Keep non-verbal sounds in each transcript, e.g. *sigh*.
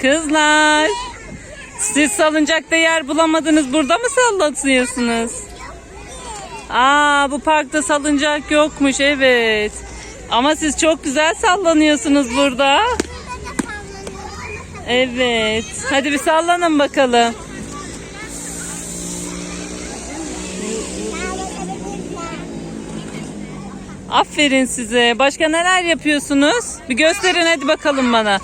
Kızlar. Siz salıncakta yer bulamadınız. Burada mı sallatıyorsunuz? Aa bu parkta salıncak yokmuş evet. Ama siz çok güzel sallanıyorsunuz burada. Evet. Hadi bir sallanın bakalım. Aferin size. Başka neler yapıyorsunuz? Bir gösterin hadi bakalım bana.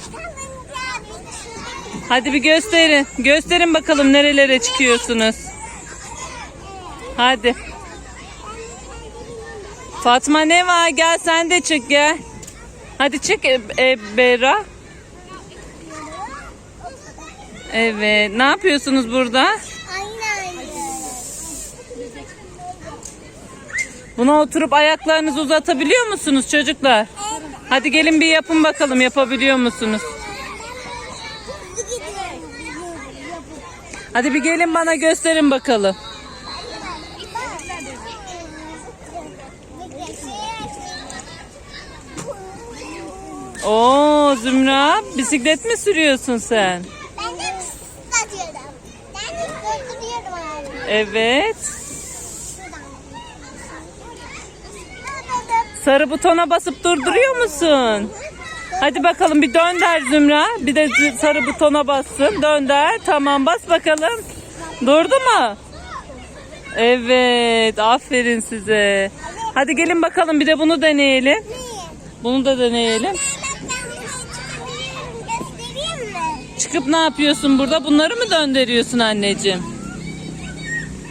Hadi bir gösterin. Gösterin bakalım nerelere çıkıyorsunuz. Hadi. Fatma ne var? Gel sen de çık gel. Hadi çık e, e, Berra. Evet. Ne yapıyorsunuz burada? Buna oturup ayaklarınızı uzatabiliyor musunuz çocuklar? Hadi gelin bir yapın bakalım yapabiliyor musunuz? Hadi bir gelin bana gösterin bakalım. Oo Zümra bisiklet mi sürüyorsun sen? Ben de satıyorum. Ben de abi. Evet. Sarı butona basıp durduruyor musun? Hadi bakalım bir dönder Zümra. Bir de sarı butona bassın. Dönder. Tamam bas bakalım. Durdu mu? Evet. Aferin size. Hadi gelin bakalım bir de bunu deneyelim. Bunu da deneyelim. Çıkıp ne yapıyorsun burada? Bunları mı döndürüyorsun anneciğim?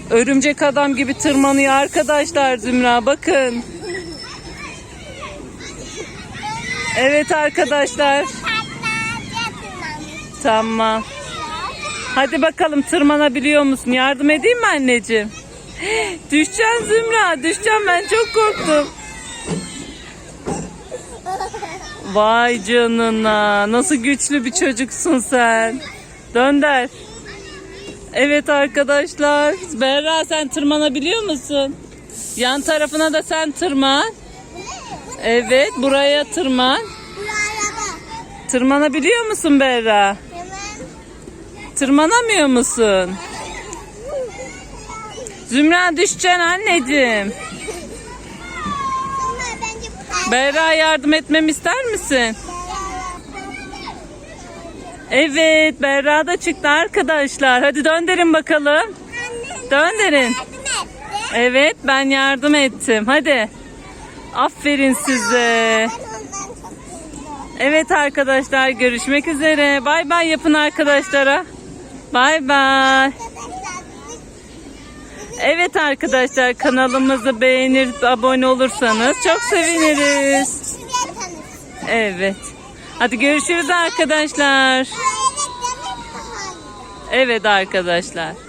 Örümcek adam gibi tırmanıyor arkadaşlar Zümra bakın. Evet arkadaşlar. Tamam. Hadi bakalım tırmanabiliyor musun? Yardım edeyim mi anneciğim? *gasps* Düşeceksin Zümra. Düşeceğim ben çok korktum. Vay canına. Nasıl güçlü bir çocuksun sen. Dönder. Evet arkadaşlar. Berra sen tırmanabiliyor musun? Yan tarafına da sen tırman. Evet buraya tırman. Tırmanabiliyor musun Berra? Tırmanamıyor musun? Zümra düşeceksin anneciğim. Berra yardım etmemi ister misin? Evet Berra da çıktı arkadaşlar. Hadi döndürün bakalım. Döndürün. Evet ben yardım ettim. Hadi. Aferin size. Evet arkadaşlar görüşmek üzere. Bay bay yapın arkadaşlara. Bay bay. Evet arkadaşlar kanalımızı beğenir abone olursanız çok seviniriz. Evet. Hadi görüşürüz arkadaşlar. Evet arkadaşlar.